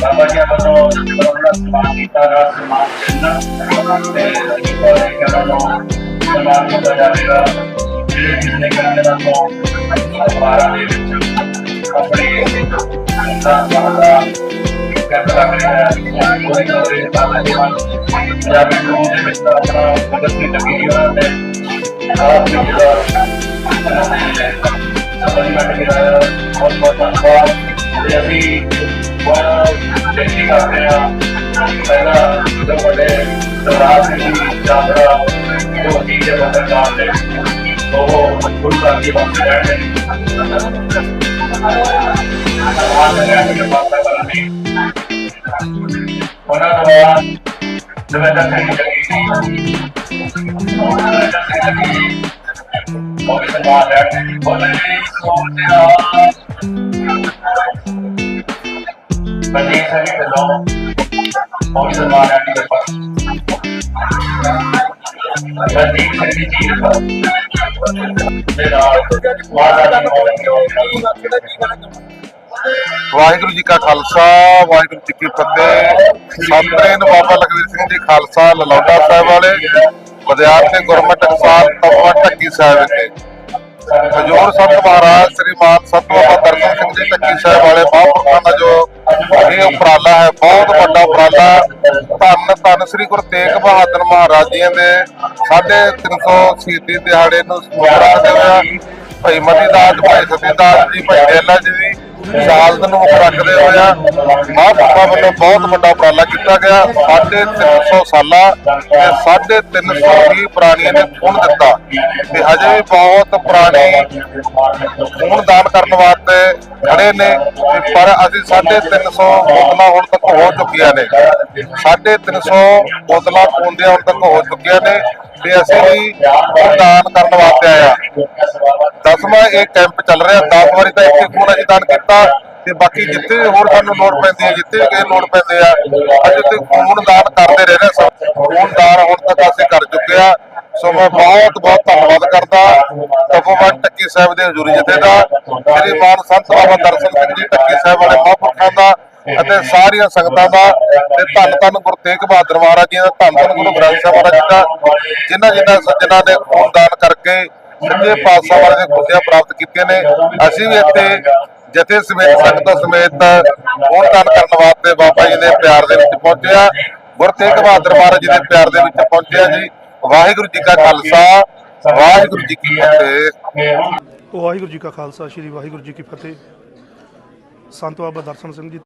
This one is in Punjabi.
ਬਾਬਾ ਜੀ ਵੱਲੋਂ ਜਿਹੜਾ ਉਹਨਾਂ ਦਾ ਸਨਮਾਨ ਕੀਤਾ ਗਿਆ ਸਨਮਾਨ ਚਿੰਨ੍ਹ ਤੇ ਅਸੀਂ ਕੋਲੇ ਕਰਨ ਨੂੰ ਸਨਮਾਨ ਕੀਤਾ ਜਾਵੇਗਾ ਜਿਹੜੇ ਜਿਸਨੇ ਕਰਨ ਦਾ ਤੋਂ ਅਖਬਾਰਾਂ ਦੇ ਵਿੱਚ ਆਪਣੀ ਦਾ ਦਾ ਕਰ ਲੱਗ ਰਿਹਾ ਹੈ ਕੋਈ ਕੋਈ ਬਾਬਾ ਜੀ ਵੱਲ ਪੰਜਾਬੀ ਨੂੰ ਦੇ ਵਿੱਚ ਤਾਂ ਆਪਣਾ ਪ੍ਰਦਰਸ਼ਨੀ ਲੱਗੀ ਹੋਈ ਹੈ ਆਪ ਜੀ ਦਾ ਸਮਝ ਮੈਂ ਕਿਹਾ ਬਹੁਤ ਬਹੁਤ ਧੰਨਵਾਦ ਤੇ ਅਸੀਂ ਬਹੁਤ ਬੇਨਤੀ ਕਰਦੇ ਹਾਂ ਪਹਿਲਾਂ ਜਦੋਂ ਵੱਡੇ ਸਰਦਾਰ ਸਿੰਘ ਜੀ ਚਾਦਰਾ ਜੋ ਅਸੀਂ ਦੇ ਪੱਤਰਕਾਰ ਨੇ ਉਹ ਗੁਰੂ ਸਾਹਿਬ ਦੀ ਬਾਤ ਰਹਿਣੇ ਸਮਾਜ ਦੇ ਰਹਿਣੇ ਬਾਤ ਕਰਨੀ ਉਹਨਾਂ ਤੋਂ ਬਾਅਦ ਦਵੇਂਦਰ ਸਿੰਘ ਜੀ ਦਵੇਂਦਰ ਸਿੰਘ ਜੀ ਉਹ ਵੀ ਸਨਮਾਨ ਲੈਣ ਬੋਲੇ ਸੋਚਿਆ ਬੰਦੇ ਸਭੀ ਢਿੱਲੋਂ ਉਹ ਵੀ ਸਨਮਾਨ ਵਾਹਿਗੁਰੂ ਜੀ ਕਾ ਖਾਲਸਾ, ਵਾਹਿਗੁਰੂ ਜੀ ਕੀ ਫਤਿਹ। ਸਤਿ ਬਾਬਾ ਲਖਵੀਰ ਸਿੰਘ ਜੀ ਖਾਲਸਾ ਲਲੌਟਾ ਸਾਹਿਬ ਵਾਲੇ ਵਿਦਿਆਰਥੀ ਗੁਰਮਤਿ ਟਕਸਾਲ ਤਪਵਾ ਢੱਕੀ ਸਾਹਿਬ ਵਿਖੇ। ਹਜੂਰ ਸੰਤ ਮਹਾਰਾਜ, ਸ੍ਰੀ ਮਾਨ ਸੰਤ ਬਾਬਾ ਦਰਸ਼ਨ ਸਿੰਘ ਜੀ ਢੱਕੀ ਸਾਹਿਬ ਵਾਲੇ, ਮਹਾਂਪੁਰਖਾਂ ਦਾ ਜੋ ਇਹ ਉਪਰਾਲਾ ਹੈ, ਬਹੁਤ ਵੱਡਾ ਉਪਰਾਲਾ ਧੰਨ ਧੰਨ ਸ੍ਰੀ ਗੁਰੂ ਤੇਗ ਬਹਾਦਰ ਮਹਾਰਾਜ ਜੀ ਦੇ 350 ਸ਼ਹੀਦੀ ਦਿਹਾੜੇ ਨੂੰ ਸਮਰਪਿਤ ਕਰਦਿਆਂ ਭਾਈ ਮਤੀ ਦਾਸ ਭਾਈ ਸਤੀ ਦਾਸ ਜੀ, ਭਾਈ ਡੇਲਾ ਜੀ ਦੀ ਸ਼ਹਾਦਤ ਨੂੰ ਮੁੱਖ ਰੱਖਦੇ ਹੋਇਆ ਮਹਾਂਪੁਰਖਾਂ ਵੱਲੋਂ ਬਹੁਤ ਵੱਡਾ ਉਪਰਾਲਾ ਕੀਤਾ ਗਿਆ। ਸਾਢੇ 300 ਸਾਲਾਂ ਤੇ ਸਾਢੇ 300 ਹੀ ਪ੍ਰਾਣੀਆਂ ਨੇ ਖੂਨ ਦਿੱਤਾ। ਤੇ ਹਜੇ ਵੀ ਬਹੁਤ ਪ੍ਰਾਣੀ ਖੂਨ ਦਾਨ ਕਰਨ ਵਾਸਤੇ ਖੜੇ ਨੇ। ਤੇ ਪਰ ਅਸੀਂ ਸਾਢੇ 300 ਬੋਤਲਾਂ ਹੁਣ ਤੱਕ ਹੋ ਚੁੱਕੀਆਂ ਨੇ। ਸਾਢੇ 300 ਬੋਤਲਾਂ ਖੂਨ ਦੀਆਂ ਹੁਣ ਤੱਕ ਹੋ ਚੁੱਕੀਆਂ ਨੇ। ਤੇ ਅਸੀਂ ਵੀ ਦਾਨ ਕਰਨ ਵਾਸਤੇ ਆਇਆ ਦਸਵਾਂ ਇਹ ਕੈਂਪ ਚੱਲ ਰਿਹਾ 10 ਵਾਰੀ ਤਾਂ ਇੱਥੇ ਖੂਨ ਅਸੀਂ ਕੀਤਾ ਤੇ ਬਾਕੀ ਜਿੱਥੇ ਹੋਰ ਸਾਨੂੰ ਲੋੜ ਪੈਂਦੀ ਹੈ, ਜਿੱਥੇ ਵੀ ਲੋੜ ਪੈਂਦੇ ਆ ਅਸੀਂ ਉੱਥੇ ਖੂਨ ਦਾਨ ਕਰਦੇ ਰਹਿੰਦੇ ਹਾਂ ਖੂਨ ਦਾਨ ਹੁਣ ਤੱਕ ਅਸੀਂ ਕਰ ਚੁੱਕੇ ਆ ਸੋ ਮੈਂ ਬਹੁਤ ਬਹੁਤ ਧੰਨਵਾਦ ਕਰਦਾ ਤਪੋਵਨ ਟੱਕੀ ਸਾਹਿਬ ਦੇ ਹਜ਼ੂਰੀ ਜਥੇ ਦਾ, ਸ੍ਰੀ ਮਾਨ ਸੰਤ ਬਾਬਾ ਦਰਸ਼ਨ ਸਿੰਘ ਜੀ ਟੱਕੀ ਸਾਹਿਬ ਵਾਲੇ ਮਹਾਂਪੁਰਖਾਂ ਦਾ ਅਤੇ ਸਾਰੀਆਂ ਸੰਗਤਾਂ ਦਾ ਤੇ ਧੰਨ ਧੰਨ ਗੁਰੂ ਤੇਗ ਬਹਾਦਰ ਮਹਾਰਾਜ ਜੀ ਦਾ, ਧੰਨ ਧੰਨ ਗੁਰੂ ਗ੍ਰੰਥ ਸਾਹਿਬ ਮਹਾਰਾਜ ਜੀ ਦਾ ਜਿਨ੍ਹਾਂ ਜਿਨ੍ਹਾਂ ਸੱਜਣਾ ਨੇ ਖੂਨ ਦਾਨ ਕਰਕੇ ਸੱਚੇ ਪਾਤਸ਼ਾਹ ਵਾਲੇ ਦੇ ਖੁਸ਼ੀਆਂ ਪ੍ਰਾਪਤ ਕੀਤੀਆਂ ਨੇ। ਅਸੀਂ ਵੀ ਇੱਥੇ ਜਥੇ ਸਮੇਤ, ਸੰਗਤਾਂ ਸਮੇਤ ਖੂਨ ਕਰਨ ਵਾਸਤੇ ਬਾਬਾ ਜੀ ਦੇ ਪਿਆਰ ਦੇ ਵਿੱਚ ਪਹੁੰਚਿਆ। ਗੁਰੂ ਤੇਗ ਬਹਾਦਰ ਮਹਾਰਾਜ ਜੀ ਦੇ ਪਿਆਰ ਦੇ ਵਿੱਚ ਪਹੁੰਚਿਆ ਜੀ। ਵਾਹਿਗੁਰੂ ਜੀ ਕਾ ਖਾਲਸਾ, ਵਾਹਿਗੁਰੂ ਜੀ ਕੀ ਫਤਿਹ। ਵਾਹਿਗੁਰੂ ਜੀ ਕਾ ਖਾਲਸਾ, ਸ੍ਰੀ ਵਾਹਿਗੁਰੂ ਜੀ ਕੀ ਫਤਿਹ। ਸੰਤ ਬਾਬਾ ਦਰਸ਼ਨ ਸਿੰਘ ਜੀ